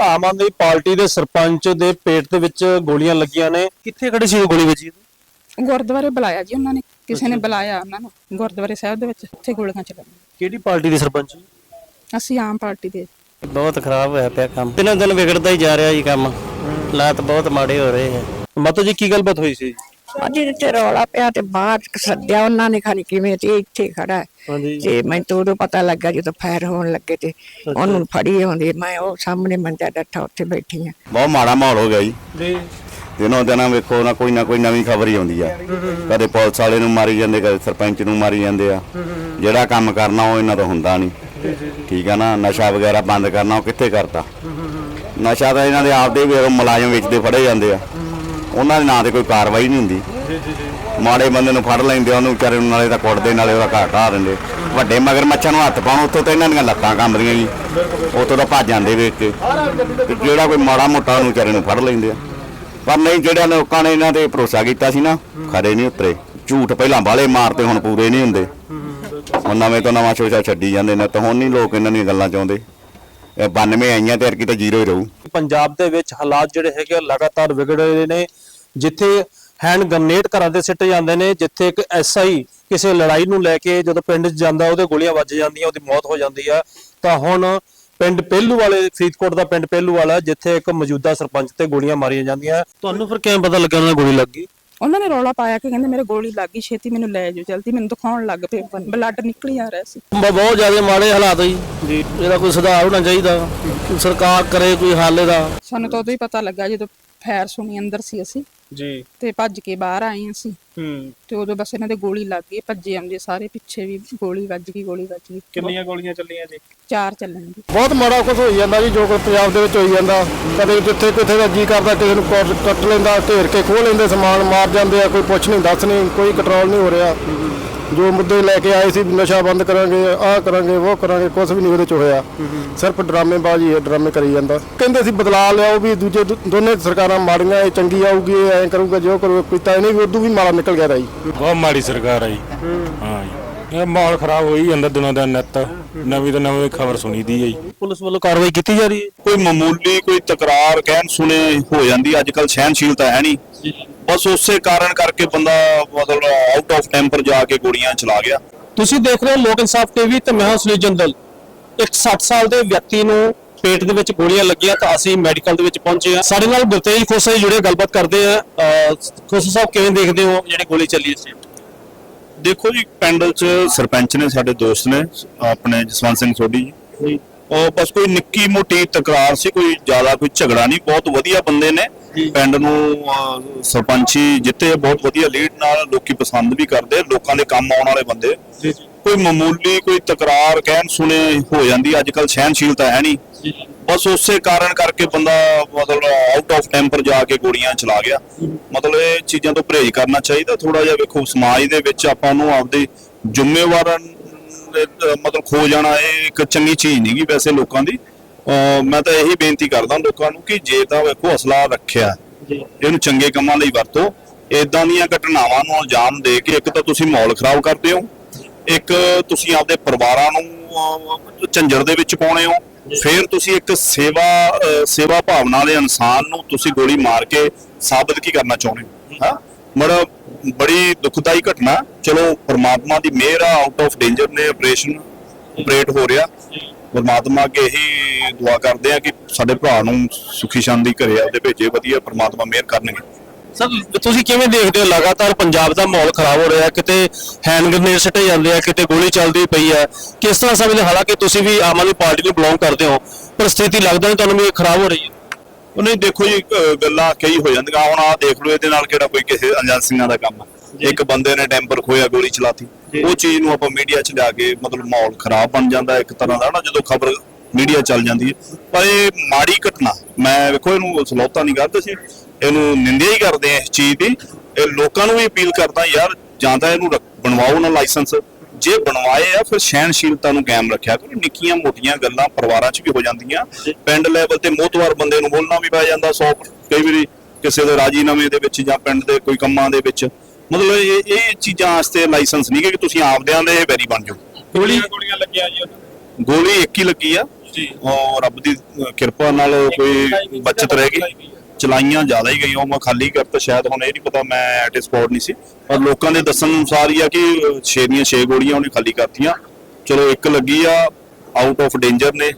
Aam Aadmi party ਦੇ ਸਰਪੰਚ ਦੇ ਪੇਟ ਦੇ ਵਿੱਚ ਗੋਲੀਆਂ ਲੱਗੀਆਂ ਨੇ। ਕਿੱਥੇ ਖੜੀ ਸੀ ਉਹ ਗੋਲੀ ਵੱਜੀ ਗੁਰਦੁਆਰੇ ਬੁਲਾਇਆ ਜੀ ਉਹਨਾਂ ਨੇ। ਕਿਸੇ ਨੇ ਬੁਲਾਇਆ ਉਹਨਾਂ ਨੂੰ ਗੁਰਦੁਆਰੇ ਸਾਹਿਬ ਦੇ ਵਿੱਚ ਉੱਥੇ ਗੋਲੀਆਂ ਚੱਲੀਆਂ ਕਿਹੜੀ ਪਾਰਟੀ ਦੇ ਸਰਪੰਚ? ਅਸੀਂ ਆਮ ਪਾਰਟੀ ਦੇ। ਬਹੁਤ ਖਰਾਬ ਹੋਇਆ ਪਿਆ ਕੰਮ। ਦਿਨੋਂ ਦਿਨ ਵਿਗੜਦਾ ਹੀ ਜਾ ਰਿਹਾ ਜੀ ਕੰਮ। ਹਾਲਾਤ ਬਹੁਤ ਮਾੜੇ ਹੋ ਰਹੇ ਆ। ਮਾਤਾ ਜੀ ਕੀ ਗੱਲਬਾਤ ਹੋਈ ਸੀ? ਅੱਜ ਤੇ ਰੌਲਾ ਪਿਆ ਤੇ ਬਾਹਰ ਸੱਦਿਆ ਉਹਨਾਂ ਨੇ ਖਾਣੀ ਕਿਵੇਂ ਤੇ ਇੱਥੇ ਖੜਾ ਹੈ। ਹਾਂਜੀ। ਤੇ ਮੈਨੂੰ ਤਾਂ ਉਦੋਂ ਪਤਾ ਲੱਗਾ ਜਦੋਂ ਫਾਇਰ ਹੋਣ ਲੱਗੇ ਤੇ ਉਹਨੂੰ ਫੜੀ ਹੁੰਦੀ ਮੈਂ ਉਹ ਸਾਹਮਣੇ ਮੰਜਾ ਡੱਠਾ ਉੱਥੇ ਬੈਠੀ ਆ ਬਹੁਤ ਮਾੜਾ ਮਾਹੌਲ ਹੋ ਗਿਆ ਜੀ। ਜੀ। ਦਿਨੋਂ ਦਿਨਾਂ ਵੇਖੋ ਨਾ ਕੋਈ ਨਾ ਕੋਈ ਨਵੀਂ ਖਬਰ ਹੀ ਆਉਂਦੀ ਆ। ਕਦੇ ਪੁਲਿਸ ਵਾਲੇ ਨੂੰ ਮਾਰੀ ਜਾਂਦੇ ਕਦੇ ਸਰਪੰਚ ਨੂੰ ਮਾਰੀ ਜਾਂਦੇ ਆ। ਜਿਹੜਾ ਕੰਮ ਕਰਨਾ ਉਹ ਇਹਨਾਂ ਤੋਂ ਹੁੰਦਾ ਨਹੀਂ। ਠੀਕ ਆ ਨਾ ਨਸ਼ਾ ਵਗੈਰਾ ਬੰਦ ਕਰਨਾ ਉਹ ਕਿੱਥੇ ਕਰਤਾ? ਨਸ਼ਾ ਤਾਂ ਇਹਨਾਂ ਦੇ ਆਪਦੇ ਵੀ ਮੁਲਾਜ਼ਮ ਵੇਚਦੇ ਫੜੇ ਜਾਂਦੇ ਆ। ਉਹਨਾਂ ਦੇ ਨਾਂ ਤੇ ਕੋਈ ਕਾਰਵਾਈ ਨਹੀਂ ਹੁੰਦੀ। ਮਾੜੇ ਬੰਦੇ ਨੂੰ ਫੜ ਲੈਂਦੇ ਆ, ਉਹਨੂੰ ਵਿਚਾਰੇ ਨੂੰ ਨਾਲੇ ਤਾਂ ਕੁੱਟਦੇ ਨਾਲੇ ਉਹਦਾ ਘਰ ਢਾਹ ਦਿੰਦੇ। ਵੱਡੇ ਮਗਰ ਮੱਛਾਂ ਨੂੰ ਹੱਥ ਪਾਉਣ ਉੱਥੋਂ ਤਾਂ ਇਹਨਾਂ ਦੀਆਂ ਲੱਤਾਂ ਕੰਬਦੀਆਂ ਜੀ। ਉੱਥੋਂ ਤਾਂ ਭੱਜ ਜਾਂਦੇ ਵੇਖ ਕੇ। ਤੇ ਜਿਹੜਾ ਕੋਈ ਮਾੜਾ ਮੋਟਾ ਉਹਨੂੰ ਵਿਚਾਰੇ ਨੂੰ ਫੜ ਲੈਂਦੇ ਆ। ਪਰ ਨਹੀਂ ਜਿਹੜਾ ਲੋਕਾਂ ਨੇ ਇਹਨਾਂ ਤੇ ਭਰੋਸਾ ਕੀਤਾ ਸੀ ਨਾ ਖਰੇ ਨਹੀਂ ਉਤਰੇ। ਝੂਠ ਪਹਿਲਾਂ ਬਾਲੇ ਮਾਰਤੇ ਹੁਣ ਪੂਰੇ ਨਹੀਂ ਹੁੰਦੇ। ਹੁਣ ਨਵੇਂ ਤੋਂ ਨਵਾਂ ਸ਼ੋਸ਼ਾ ਛੱਡੀ ਜਾਂਦੇ ਨੇ ਤਾਂ ਹੁਣ ਨਹੀਂ ਲੋਕ ਇਹਨਾਂ ਦੀਆਂ ਗੱਲਾਂ ਚਾਹੁੰਦੇ। 92 ਆਈਆਂ ਤੇ ਅਰਕੀ ਤਾਂ ਜ਼ੀਰੋ ਹੀ ਰਹੂ। ਪੰਜਾਬ ਦੇ ਵਿੱਚ ਹਾਲਾਤ ਜਿਹੜੇ ਹੈਗੇ ਆ ਲਗਾਤਾਰ ਵਿਗੜ ਰਹੇ ਨੇ। ਜਿੱਥੇ ਹੈਂਡ ਗ੍ਰਨੇਡ ਘਰਾਂ ਤੇ ਸਿੱਟ ਜਾਂਦੇ ਨੇ, ਜਿੱਥੇ ਇੱਕ ਐਸਆਈ ਕਿਸੇ ਲੜਾਈ ਨੂੰ ਲੈ ਕੇ ਜਦੋਂ ਪਿੰਡ 'ਚ ਜਾਂਦਾ, ਉਹਦੇ ਗੋਲੀਆਂ ਵੱਜ ਜਾਂਦੀਆਂ, ਉਹਦੀ ਮੌਤ ਹੋ ਜਾਂਦੀ ਆ। ਤਾਂ ਹੁਣ ਪਿੰਡ ਪਹਿਲੂ ਵਾਲੇ, ਫਰੀਦਕੋਟ ਦਾ ਪਿੰਡ ਪਹਿਲੂ ਵਾਲਾ, ਜਿੱਥੇ ਇੱਕ ਮੌਜੂਦਾ ਸਰਪੰਚ ਤੇ ਗੋਲੀਆਂ ਮਾਰੀਆਂ ਜਾਂਦੀਆਂ। ਤੁਹਾਨੂੰ ਫਿਰ ਕਿਵੇਂ ਪਤਾ ਲੱਗਾ ਉਹਨਾਂ ਗੋਲੀ ਲੱਗ ਗਈ? ਉਹਨਾਂ ਨੇ ਰੌਲਾ ਪਾਇਆ ਕਿ ਕਹਿੰਦੇ ਮੇਰੇ ਗੋਲੀ ਲੱਗ ਗਈ ਛੇਤੀ ਮੈਨੂੰ ਲੈ ਜਾਓ ਜਲਦੀ ਮੈਨੂੰ ਦਿਖਾਉਣ ਲੱਗ ਪਏ ਬਲੱਡ ਨਿਕਲੀ ਆ ਰਿਹਾ ਸੀ। ਬਹੁਤ ਜ਼ਿਆਦਾ ਮਾੜੇ ਹਾਲਾਤ ਜੀ। ਜੀ ਇਹਦਾ ਕੋਈ ਸੁਧਾਰ ਹੋਣਾ ਚਾਹੀਦਾ ਸਰਕਾਰ ਕਰੇ ਕੋਈ ਹੱਲ ਇਹਦਾ ਸਾਨੂੰ ਤਾਂ ਉਦੋਂ ਹੀ ਪਤਾ ਲੱਗਾ ਜਦੋਂ ਫਾਇਰ ਸੁਣੀ ਅੰਦਰ ਸੀ ਅਸੀਂ। ਜੀ। ਤੇ ਭੱਜ ਕੇ ਬਾਹਰ ਆਏ ਅਸੀਂ। ਹੂੰ। ਤੇ ਉਦੋਂ ਬਸ ਇਹਨਾਂ ਦੇ ਗੋਲੀ ਲੱਗ ਗਈ ਭੱਜੇ ਆਉਂਦੇ ਸਾਰੇ ਪਿੱਛੇ ਵੀ ਗੋਲੀ ਵੱਜ ਗਈ ਗੋਲੀ ਵੱਜ ਗਈ। ਕਿੰਨੀਆਂ ਗੋਲੀਆਂ ਚੱਲੀਆਂ ਜੀ? ਚਾਰ ਚੱਲਣਗੇ ਬਹੁਤ ਮਾੜਾ ਕੁਝ ਹੋਈ ਜਾਂਦਾ ਜੀ ਜੋ ਕੁਝ ਪੰਜਾਬ ਦੇ ਵਿੱਚ ਹੋਈ ਜਾਂਦਾ। ਕਦੇ ਜਿੱਥੇ ਕਿਥੇ ਦਾ ਜੀ ਕਰਦਾ ਕਿਸੇ ਨੂੰ ਕੱਟ- ਕੱਟ ਲੈਂਦਾ ਘੇਰ ਕੇ ਖੋਹ ਲੈਂਦੇ ਸਮਾਨ ਮਾਰ ਜਾਂਦੇ ਆ ਕੋਈ ਪੁੱਛ ਨਹੀਂ ਦੱਸ ਨਹੀਂ ਕੋਈ ਕੰਟਰੋਲ ਨਹੀਂ ਹੋ ਰਿਹਾ। ਜੋ ਮੁੱਦੇ ਲੈ ਕੇ ਆਏ ਸੀ ਵੀ ਨਸ਼ਾ ਬੰਦ ਕਰਾਂਗੇ ਆਹ ਕਰਾਂਗੇ ਉਹ ਕਰਾਂਗੇ ਕੁਝ ਵੀ ਨਹੀਂ ਉਹਦੇ ਚ ਹੋਇਆ। ਸਿਰਫ ਡਰਾਮੇਬਾਜ਼ੀ ਹੈ ਡਰਾਮੇ ਕਰੀ ਜਾਂਦਾ। ਕਹਿੰਦੇ ਸੀ ਬਦਲਾ ਲਿਆਓ ਵੀ ਦੂਜੇ ਦੋ- ਦੋਨੇ ਸਰਕਾਰਾਂ ਮਾੜੀਆਂ ਇਹ ਚੰਗੀ ਆਊਗੀ ਇਹ ਐਂ ਕਰੂਗਾ ਜੋ ਕਰੂ ਕੀਤਾ ਇਹਨੇ ਵੀ ਉਦੋਂ ਵੀ ਮਾੜਾ ਨਿਕਲ ਗਿਆ ਰਹੀ ਬਹੁਤ ਮਾੜੀ ਸਰਕਾਰ ਆ ਜੀ ਹਾਂ ਜੀ। ਇਹ ਮਾਹੌਲ ਖਰਾਬ ਹੋਈ ਜਾਂਦਾ ਦਿਨੋਂ ਦਿਨ ਨਿੱਤ। ਨਵੀਂ ਤੋਂ ਨਵੀਂ ਖਬਰ ਸੁਣੀ ਦੀ ਹੈ ਜੀ। ਪੁਲਿਸ ਵੱਲੋਂ ਕਾਰਵਾਈ ਕੀਤੀ ਜਾ ਰਹੀ ਹੈ? ਕੋਈ ਮਾਮੂਲੀ ਕੋਈ ਤਕਰਾਰ ਕਹਿਣ ਸੁਣੇ ਹੋ ਜਾਂਦੀ। ਅੱਜ ਕੱਲ ਸਹਿਨਸ਼ੀਲਤਾ ਹੈ ਨਹੀਂ। ਬਸ ਉਸੇ ਕਾਰਨ ਕਰਕੇ ਬੰਦਾ ਮਤਲਬ ਆਊਟ ਆਫ ਟੈਂਪਰ ਜਾ ਕੇ ਗੋਲੀਆਂ ਚਲਾ ਗਿਆ। ਤੁਸੀਂ ਦੇਖ ਰਹੇ ਹੋ ਲੋਕ ਇਨਸਾਫ ਟੀਵੀ ਤੇ ਮੈਂ ਹਾਂ ਸੁਨੀਲ ਜੰਦਲ। ਇੱਕ 60 ਸਾਲ ਦੇ ਵਿਅਕਤੀ ਨੂੰ ਪੇਟ ਦੇ ਵਿੱਚ ਗੋਲੀਆਂ ਲੱਗੀਆਂ ਤਾਂ ਅਸੀਂ ਮੈਡੀਕਲ ਦੇ ਵਿੱਚ ਪਹੁੰਚੇ ਆ ਸਾਡੇ ਨਾਲ ਗੁਰਤੇਜ ਖੋਸਾ ਜੀ ਜੁੜੇ ਗੱਲਬਾਤ ਕਰਦੇ ਆ ਖੋਸਾ ਸਾਹਿਬ ਕਿਵੇਂ ਦੇਖਦੇ ਹੋ ਜਿਹੜੀ ਗੋਲੀ ਚੱਲੀ ਸੀ ਦੇਖੋ ਜੀ ਪਿੰਡ 'ਚ ਸਰਪੰਚ ਨੇ ਸਾਡੇ ਦੋਸਤ ਨੇ ਆਪਣੇ ਜਸਵੰਤ ਸਿੰਘ ਸੋਢੀ ਜੀ। ਉਹ ਬਸ ਕੋਈ ਨਿੱਕੀ ਮੋਟੀ ਤਕਰਾਰ ਸੀ ਕੋਈ ਜ਼ਿਆਦਾ ਕੋਈ ਝਗੜਾ ਨਹੀਂ ਬਹੁਤ ਵਧੀਆ ਬੰਦੇ ਨੇ। ਪਿੰਡ ਨੂੰ ਸਰਪੰਚੀ ਜਿੱਤੇ ਬਹੁਤ ਵਧੀਆ ਲੀਡ ਨਾਲ ਲੋਕੀ ਪਸੰਦ ਵੀ ਕਰਦੇ ਲੋਕਾਂ ਦੇ ਕੰਮ ਆਉਣ ਵਾਲੇ ਬੰਦੇ। ਕੋਈ ਮਾਮੂਲੀ ਕੋਈ ਤਕਰਾਰ ਕਹਿਣ ਸੁਣੇ ਹੋ ਜਾਂਦੀ ਅੱਜ ਕੱਲ ਸਹਿਨਸ਼ੀਲਤਾ ਹੈ ਨਹੀਂ। ਬਸ ਉਸੇ ਕਾਰਨ ਕਰਕੇ ਬੰਦਾ ਮਤਲਬ ਆਊਟ ਆਫ ਟੈਂਪਰ ਜਾ ਕੇ ਗੋਲੀਆਂ ਚਲਾ ਗਿਆ। ਮਤਲਬ ਇਹ ਚੀਜ਼ਾਂ ਤੋਂ ਪਰਹੇਜ਼ ਕਰਨਾ ਚਾਹੀਦਾ ਥੋੜਾ ਜਿਹਾ ਵੇਖੋ ਸਮਾਜ ਦੇ ਵਿੱਚ ਆਪਾਂ ਨੂੰ ਆਪਦੇ ਜ਼ਿੰਮੇਵਾਰਾਂ ਮਤਲਬ ਖੋ ਜਾਣਾ ਇਹ ਇੱਕ ਚੰਗੀ ਚੀਜ਼ ਨਹੀਂਗੀ ਵੈਸੇ ਲੋਕਾਂ ਦੀ। ਮੈਂ ਤਾਂ ਇਹੀ ਬੇਨਤੀ ਕਰਦਾ ਲੋਕਾਂ ਨੂੰ ਕਿ ਜੇ ਤਾਂ ਵੇਖੋ ਅਸਲਾ ਰੱਖਿਆ ਇਹਨੂੰ ਚੰਗੇ ਕੰਮਾਂ ਲਈ ਵਰਤੋ। ਇਦਾਂ ਦੀਆਂ ਘਟਨਾਵਾਂ ਨੂੰ ਅੰਜਾਮ ਦੇ ਕੇ ਇੱਕ ਤਾਂ ਤੁਸੀਂ ਮਾਹੌਲ ਖਰਾਬ ਕਰਦੇ ਹੋ ਇੱਕ ਤੁਸੀਂ ਆਪਦੇ ਪਰਿਵਾਰਾਂ ਨੂੰ ਝੰਜਰ ਦੇ ਵਿੱਚ ਪਾਉਣੇ ਹੋ ਫਿਰ ਤੁਸੀਂ ਇੱਕ ਸੇਵਾ ਸੇਵਾ ਭਾਵਨਾ ਵਾਲੇ ਇਨਸਾਨ ਨੂੰ ਤੁਸੀਂ ਗੋਲੀ ਮਾਰ ਕੇ ਸਾਬਤ ਕੀ ਕਰਨਾ ਚਾਹੁੰਦੇ ਹੋ? ਹਾਂ? ਬੜਾ ਬੜੀ ਦੁਖਦਾਈ ਘਟਨਾ। ਚਲੋ ਪ੍ਰਮਾਤਮਾ ਦੀ ਮਿਹਰ ਆ ਆਊਟ ਆਫ ਡੇਂਜਰ ਨੇ ਆਪਰੇਸ਼ਨ ਆਪਰੇਟ ਹੋ ਰਿਹਾ। ਪਰਮਾਤਮਾ ਅੱਗੇ ਇਹੀ ਦੁਆ ਕਰਦੇ ਆ ਕਿ ਸਾਡੇ ਭਰਾ ਨੂੰ ਸੁਖੀ ਸ਼ਾਂਤੀ ਘਰੇ ਆਪਦੇ ਭੇਜੇ ਵਧੀਆ ਪਰਮਾਤਮਾ ਮਿਹਰ ਕਰਨਗੇ। ਸਰ ਤੁਸੀਂ ਕਿਵੇਂ ਦੇਖਦੇ ਹੋ? ਲਗਾਤਾਰ ਪੰਜਾਬ ਦਾ ਮਾਹੌਲ ਖਰਾਬ ਹੋ ਰਿਹਾ ਕਿਤੇ ਹੈਂਡ ਗ੍ਰਨੇਡ ਸਿੱਟੇ ਜਾਂਦੇ ਆ ਕਿਤੇ ਗੋਲੀ ਚੱਲਦੀ ਪਈ ਹੈ। ਕਿਸ ਤਰ੍ਹਾਂ ਸਮਝਦੇ ਹਾਲਾਂਕਿ ਤੁਸੀਂ ਵੀ ਆਮ ਆਦਮੀ ਪਾਰਟੀ ਨੂੰ ਬਿਲੋਂਗ ਕਰਦੇ ਹੋ ਪਰ ਸਥਿਤੀ ਲੱਗਦਾ ਨਹੀਂ ਤੁਹਾਨੂੰ ਵੀ ਖਰਾਬ ਹੋ ਰਹੀ ਹੈ। ਉਹ ਨਹੀਂ ਦੇਖੋ ਜੀ ਅਹ ਗੱਲਾਂ ਕਈ ਹੋ ਜਾਂਦੀਆਂ ਹੁਣ ਆਹ ਦੇਖ ਲਓ ਇਹਦੇ ਨਾਲ ਕਿਹੜਾ ਕੋਈ ਕਿਸੇ ਏਜੰਸੀਆਂ ਦਾ ਕੰਮ ਆ ਇੱਕ ਬੰਦੇ ਨੇ ਟੈਂਪਰ ਖੋਇਆ ਗੋਲੀ ਚਲਾਤੀ। ਉਹ ਚੀਜ਼ ਨੂੰ ਆਪਾਂ ਮੀਡੀਆ 'ਚ ਲਿਆ ਕੇ ਮਤਲਬ ਮਾਹੌਲ ਖਰਾਬ ਬਣ ਜਾਂਦਾ ਇੱਕ ਤਰ੍ਹਾਂ ਦਾ ਨਾ ਜਦੋਂ ਖਬਰ ਮੀਡੀਆ ਚੱਲ ਜਾਂਦੀ ਹੈ। ਪਰ ਇਹ ਮਾੜੀ ਘਟਨਾ ਮੈਂ ਵੇਖੋ ਇਹਨੂੰ ਸਲੌਤਾ ਨਹੀਂ ਕਰਦੇ ਸੀ ਇਹਨੂੰ ਨਿੰਦਿਆ ਹੀ ਕਰਦੇ ਆ ਇਸ ਚੀਜ਼ ਦੀ। ਇਹ ਲੋਕਾਂ ਨੂੰ ਵੀ ਅਪੀਲ ਕਰਦਾ ਯਾਰ ਜਾਂ ਤਾਂ ਇਹਨੂੰ ਬਣਵਾਓ ਨਾ ਲਾਇਸੈਂਸ ਜੇ ਬਣਵਾਏ ਆ ਫਿਰ ਸਹਿਨਸ਼ੀਲਤਾ ਨੂੰ ਕਾਇਮ ਰੱਖਿਆ ਕਰੋ। ਨਿੱਕੀਆਂ ਮੋਟੀਆਂ ਗੱਲਾਂ ਪਰਿਵਾਰਾਂ 'ਚ ਵੀ ਹੋ ਜਾਂਦੀਆਂ। ਪਿੰਡ ਲੈਵਲ ਤੇ ਮੋਤਵਾਰ ਬੰਦੇ ਨੂੰ ਬੋਲਣਾ ਵੀ ਪੈ ਜਾਂਦਾ 100 ਕਈ ਵਾਰੀ ਕਿਸੇ ਦੇ ਰਾਜੀਨਾਮੇ ਦੇ ਵਿੱਚ ਜਾਂ ਪਿੰਡ ਦੇ ਕੋਈ ਕੰਮਾਂ ਦੇ ਵਿੱਚ। ਮਤਲਬ ਇਹ ਇਹ ਚੀਜ਼ਾਂ ਵਾਸਤੇ ਲਾਇਸੈਂਸ ਨਹੀਂ ਕਿ ਤੁਸੀਂ ਆਪਦਿਆਂ ਦੇ ਵੈਰੀ ਬਣ ਜਾਓ। ਗੋਲੀ? ਗੋਲੀ ਇੱਕ ਹੀ ਲੱਗੀ ਆ। ਜੀ। ਉਹ ਰੱਬ ਦੀ ਕਿਰਪਾ ਨਾਲ ਕੋਈ ਬਚਤ ਰਹਿ ਗਈ। ਚਲਾਈਆਂ ਜ਼ਿਆਦਾ ਹੀ ਗਈਆਂ ਉਹ ਮੈਂ ਖਾਲੀ ਕਰਤਾ ਸ਼ਾਇਦ ਹੁਣ ਇਹ ਨਹੀਂ ਪਤਾ ਮੈਂ ਐਟ ਸਪੌਟ ਨਹੀਂ ਸੀ। ਪਰ ਲੋਕਾਂ ਦੇ ਦੱਸਣ ਅਨੁਸਾਰ ਹੀ ਆ ਕਿ 6 ਦੀਆਂ 6 ਗੋਲੀਆਂ ਉਹਨੇ ਖਾਲੀ ਕਰਤੀਆਂ। ਚਲੋ ਇੱਕ ਲੱਗੀ ਆ ਆਊਟ ਆਫ ਡੇਂਜਰ ਨੇ।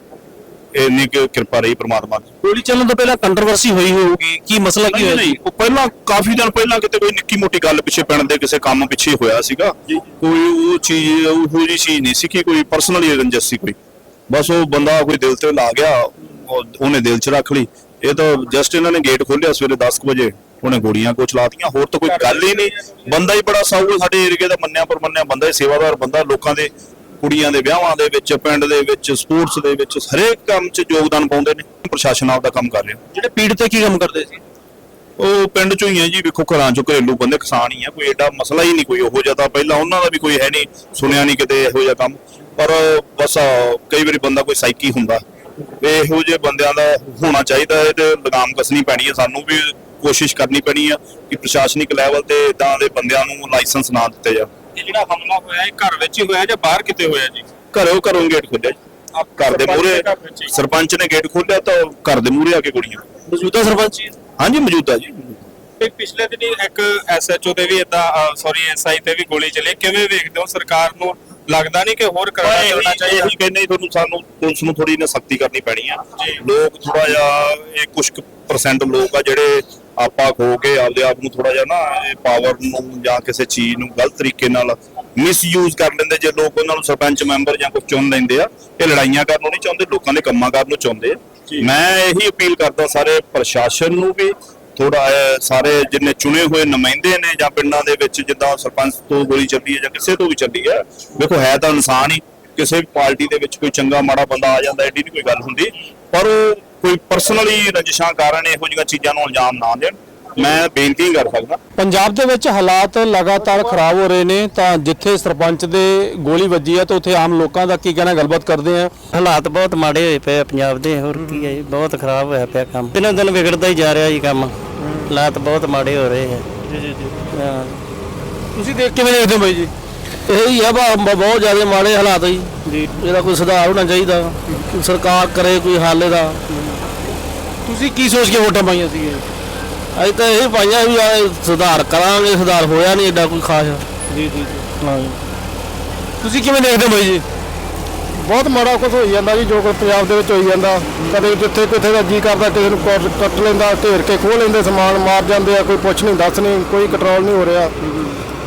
ਇੰਨੀ ਕੁ ਕਿਰਪਾ ਰਹੀ ਪ੍ਰਮਾਤਮਾ ਦੀ। ਗੋਲੀ ਚੱਲਣ ਤੋਂ ਪਹਿਲਾਂ ਕੰਟਰੋਵਰਸੀ ਹੋਈ ਹੋਊਗੀ ਕੀ ਮਸਲਾ ਕੀ ਨਹੀਂ ਹੋਇਆ ਨਹੀਂ ਉਹ ਪਹਿਲਾਂ ਕਾਫੀ ਦਿਨ ਪਹਿਲਾਂ ਕਿਤੇ ਕੋਈ ਨਿੱਕੀ ਮੋਟੀ ਗੱਲ ਪਿੱਛੇ ਪਿੰਡ ਦੇ ਕਿਸੇ ਕੰਮ ਪਿੱਛੇ ਹੋਇਆ ਸੀਗਾ। ਕੋਈ ਉਹ ਚੀਜ਼ ਉਹ ਜੀ ਚੀਜ਼ ਨਹੀਂ ਸੀ ਕਿ ਕੋਈ ਪਰਸਨਲੀ ਰੰਜਿਸ਼ ਸੀ ਕੋਈ। ਬਸ ਉਹ ਬੰਦਾ ਕੋਈ ਦਿਲ ਤੇ ਲਾ ਗਿਆ ਉਹ- ਉਹਨੇ ਦਿਲ 'ਚ ਰੱਖ ਲਈ। ਇਹ ਤਾਂ ਜਸਟ ਇਹਨਾਂ ਨੇ ਗੇਟ ਖੋਲ੍ਹਿਆ ਸਵੇਰੇ 10 ਕੁ ਵਜੇ ਉਹਨੇ ਗੋਲੀਆਂ ਕੋ ਚਲਾਤੀਆਂ ਹੋਰ ਤਾਂ ਕੋਈ ਗੱਲ ਹੀ ਨਹੀਂ। ਬੰਦਾ ਹੀ ਬੜਾ ਸਾਊ ਹੈ ਸਾਡੇ ਏਰੀਏ ਦਾ ਮੰਨਿਆ ਪਰ ਮੰਨਿਆ ਬੰਦਾ ਹੀ ਸੇਵਾਦਾਰ ਬੰਦਾ ਲੋਕਾਂ ਦੇ ਕੁੜੀਆਂ ਦੇ ਵਿਆਹਾਂ ਦੇ ਵਿੱਚ ਪਿੰਡ ਦੇ ਵਿੱਚ ਸਪੋਰਟਸ ਦੇ ਵਿੱਚ ਹਰੇਕ ਕੰਮ 'ਚ ਯੋਗਦਾਨ ਪਾਉਂਦੇ ਨੇ। ਪ੍ਰਸ਼ਾਸਨ ਆਪਦਾ ਕੰਮ ਕਰ ਰਿਹਾ। ਜਿਹੜੇ ਪੀੜਤ ਕੀ ਕੰਮ ਕਰਦੇ ਸੀ? ਉਹ ਪਿੰਡ ਚੋਂ ਹੀ ਹੈ ਜੀ। ਵੇਖੋ ਘਰਾਂ ਚੋਂ ਘਰੇਲੂ ਬੰਦੇ ਕਿਸਾਨ ਹੀ ਆ। ਕੋਈ ਐਡਾ ਮਸਲਾ ਹੀ ਨਹੀਂ ਕੋਈ ਉਹੋ ਜਿਹਾ ਤਾਂ ਪਹਿਲਾਂ ਉਹਨਾਂ ਦਾ ਵੀ ਕੋਈ ਹੈ ਨਹੀਂ। ਸੁਣਿਆ ਨਹੀਂ ਕਿਤੇ ਇਹੋ ਜਿਹਾ ਕੰਮ। ਪਰ ਬਸ ਕਈ ਵਾਰੀ ਬੰਦਾ ਕੋਈ ਸਾਈਕੀ ਹੁੰਦਾ। ਇਹੋ ਜਿਹੇ ਬੰਦਿਆਂ ਦਾ ਹੋਣਾ ਚਾਹੀਦਾ ਹੈ ਤੇ ਲਗਾਮ ਕਸਣੀ ਪੈਣੀ ਹੈ। ਸਾਨੂੰ ਵੀ ਕੋਸ਼ਿਸ਼ ਕਰਨੀ ਪੈਣੀ ਆ ਕਿ ਪ੍ਰਸ਼ਾਸਨਿਕ ਲੈਵਲ ਤੇ ਇਦਾਂ ਦੇ ਬੰਦਿਆਂ ਨੂੰ ਲਾਇਸੈਂਸ ਨਾ ਦਿੱਤੇ ਜਾ ਇਹ ਜਿਹੜਾ ਹਮਲਾ ਹੋਇਆ ਇਹ ਘਰ ਵਿੱਚ ਹੀ ਹੋਇਆ ਜਾਂ ਬਾਹਰ ਕਿਤੇ ਹੋਇਆ ਜੀ? ਘਰੋਂ ਘਰੋਂ ਗੇਟ ਖੋਲਿਆ ਜੀ। ਘਰ ਦੇ ਮੂਹਰੇ। ਸਰਪੰਚ ਨੇ ਗੇਟ ਖੋਲਿਆ ਤਾਂ ਘਰ ਦੇ ਮੂਹਰੇ ਆ ਕੇ ਗੋਲੀਆਂ ਮੌਜੂਦਾ ਸਰਪੰਚ ਜੀ ਹਾਂਜੀ ਮੌਜੂਦਾ ਜੀ। ਤੇ ਪਿਛਲੇ ਦਿਨੀ ਇੱਕ ਐਸਐਚਓ ਤੇ ਵੀ ਇਦਾਂ ਸੌਰੀ ਐਸਆਈ ਤੇ ਵੀ ਗੋਲੀ ਚੱਲੀ। ਕਿਵੇਂ ਵੇਖਦੇ ਹੋ ਸਰਕਾਰ ਨੂੰ ਲੱਗਦਾ ਨਹੀਂ ਕਿ ਹੋਰ ਕਰਨਾ ਚੱਲਣਾ ਚਾਹੀਦਾ। ਇਹੀ ਕਹਿੰਦੇ ਤੁਹਾਨੂੰ ਸਾਨੂੰ ਪੁਲਿਸ ਨੂੰ ਥੋੜੀ ਨਾ ਸਖਤੀ ਕਰਨੀ ਪੈਣੀ ਆ। ਲੋਕ ਥੋੜਾ ਜਿਹਾ ਇਹ ਕੁਝ ਪਰਸੈਂਟ ਲੋਕ ਆ ਜਿਹੜੇ ਆਪਾ ਖੋ ਕੇ ਆਪਦੇ ਆਪ ਨੂੰ ਥੋੜਾ ਜਿਹਾ ਨਾ ਇਹ ਪਾਵਰ ਨੂੰ ਜਾਂ ਕਿਸੇ ਚੀਜ਼ ਨੂੰ ਗਲਤ ਤਰੀਕੇ ਨਾਲ ਮਿਸਯੂਜ਼ ਕਰ ਲੈਂਦੇ। ਜੇ ਲੋਕ ਉਹਨਾਂ ਨੂੰ ਸਰਪੰਚ ਮੈਂਬਰ ਜਾਂ ਕੁਝ ਚੁਣ ਲੈਂਦੇ ਆ ਇਹ ਲੜਾਈਆਂ ਕਰਨ ਨੂੰ ਨਹੀਂ ਚਾਹੁੰਦੇ ਲੋਕਾਂ ਦੇ ਕੰਮਾਂ ਕਰਨ ਨੂੰ ਚਾਹੁੰਦੇ ਮੈਂ ਇਹੀ ਅਪੀਲ ਕਰਦਾ ਸਾਰੇ ਪ੍ਰਸ਼ਾਸਨ ਨੂੰ ਵੀ ਥੋੜਾ ਸਾਰੇ ਜਿੰਨੇ ਚੁਣੇ ਹੋਏ ਨੁਮਾਇੰਦੇ ਨੇ ਜਾਂ ਪਿੰਡਾਂ ਦੇ ਵਿੱਚ ਜਿੱਦਾਂ ਸਰਪੰਚ ਤੋਂ ਗੋਲੀ ਚੱਲੀ ਹੈ ਜਾਂ ਕਿਸੇ ਤੋਂ ਵੀ ਚੱਲੀ ਹੈ ਵੇਖੋ ਹੈ ਤਾਂ ਇਨਸਾਨ ਹੀ, ਕਿਸੇ ਵੀ ਪਾਰਟੀ ਦੇ ਵਿੱਚ ਕੋਈ ਚੰਗਾ ਮਾੜਾ ਬੰਦਾ ਆ ਜਾਂਦਾ, ਐਡੀ ਨਹੀਂ ਕੋਈ ਗੱਲ ਹੁੰਦੀ, ਪਰ ਉਹ ਕੋਈ ਪਰਸਨਲੀ ਰਜਿਸ਼ਾਂ ਕਾਰਨ ਇਹੋ ਜਿਹੀਆਂ ਚੀਜ਼ਾਂ ਨੂੰ ਅੰਜਾਮ ਨਾ ਦੇਣ। ਮੈਂ ਬੇਨਤੀ ਕਰ ਸਕਦਾ। ਪੰਜਾਬ ਦੇ ਵਿੱਚ ਹਾਲਾਤ ਲਗਾਤਾਰ ਖਰਾਬ ਹੋ ਰਹੇ ਨੇ ਤਾਂ ਜਿੱਥੇ ਸਰਪੰਚ ਦੇ ਗੋਲੀ ਵੱਜੀ ਹੈ ਤਾਂ ਉੱਥੇ ਆਮ ਲੋਕਾਂ ਦਾ ਕੀ ਕਹਿਣਾ ਗੱਲਬਾਤ ਕਰਦੇ ਆ। ਹਾਲਾਤ ਬਹੁਤ ਮਾੜੇ ਹੋਏ ਪਏ ਆ ਪੰਜਾਬ ਦੇ ਹੋਰ ਕੀ ਹੈ ਬਹੁਤ ਖਰਾਬ ਹੋਇਆ ਪਿਆ ਕੰਮ। ਦਿਨੋਂ ਦਿਨ ਵਿਗੜਦਾ ਹੀ ਜਾ ਰਿਹਾ ਜੀ ਕੰਮ। ਹਾਲਾਤ ਬਹੁਤ ਮਾੜੇ ਹੋ ਰਹੇ ਹੈ ਜੀ ਜੀ ਜੀ। ਹਾਂ। ਤੁਸੀਂ ਦੇਖ ਕਿਵੇਂ ਦੇਖਦੇ ਹੋ ਬਾਈ ਜੀ? ਇਹੀ ਆ ਬਾ- ਬ- ਬਹੁਤ ਜ਼ਿਆਦਾ ਮਾੜੇ ਹਾਲਾਤ ਜੀ। ਜੀ। ਇਹਦਾ ਕੋਈ ਸੁਧਾਰ ਹੋਣਾ ਚਾਹੀਦਾ। ਸਰਕਾਰ ਕਰੇ ਕੋਈ ਹੱਲ ਇਹਦਾ। ਤੁਸੀਂ ਕੀ ਸੋਚ ਕੇ ਵੋਟਾਂ ਪਾਈਆਂ ਸੀਗੇ ਅਸੀਂ ਤਾਂ ਇਹ ਪਾਈਆਂ ਵੀ ਆ ਸੁਧਾਰ ਕਰਾਂਗੇ ਸੁਧਾਰ ਹੋਇਆ ਨਹੀਂ ਐਡਾ ਕੋਈ ਖਾਸ। ਜੀ ਜੀ ਹਾਂ ਜੀ। ਤੁਸੀਂ ਕਿਵੇਂ ਦੇਖਦੇ ਹੋ ਬਾਈ ਜੀ? ਬਹੁਤ ਮਾੜਾ ਕੁਝ ਹੋਈ ਜਾਂਦਾ ਜੀ ਜੋ ਕੁਝ ਪੰਜਾਬ ਦੇ ਵਿੱਚ ਹੋਈ ਜਾਂਦਾ। ਕਦੇ ਜਿੱਥੇ ਕਿਥੇ ਦਾ ਜੀ ਕਰਦਾ ਕਿਸੇ ਨੂੰ ਕੱਟ ਕੱਟ ਲੈਂਦਾ ਘੇਰ ਕੇ ਖੋਹ ਲੈਂਦੇ ਸਮਾਨ ਮਾਰ ਜਾਂਦੇ ਆ ਕੋਈ ਪੁੱਛ ਨਹੀਂ ਦੱਸ ਨਹੀਂ ਕੋਈ ਕੰਟਰੋਲ ਨਹੀਂ ਹੋ ਰਿਹਾ।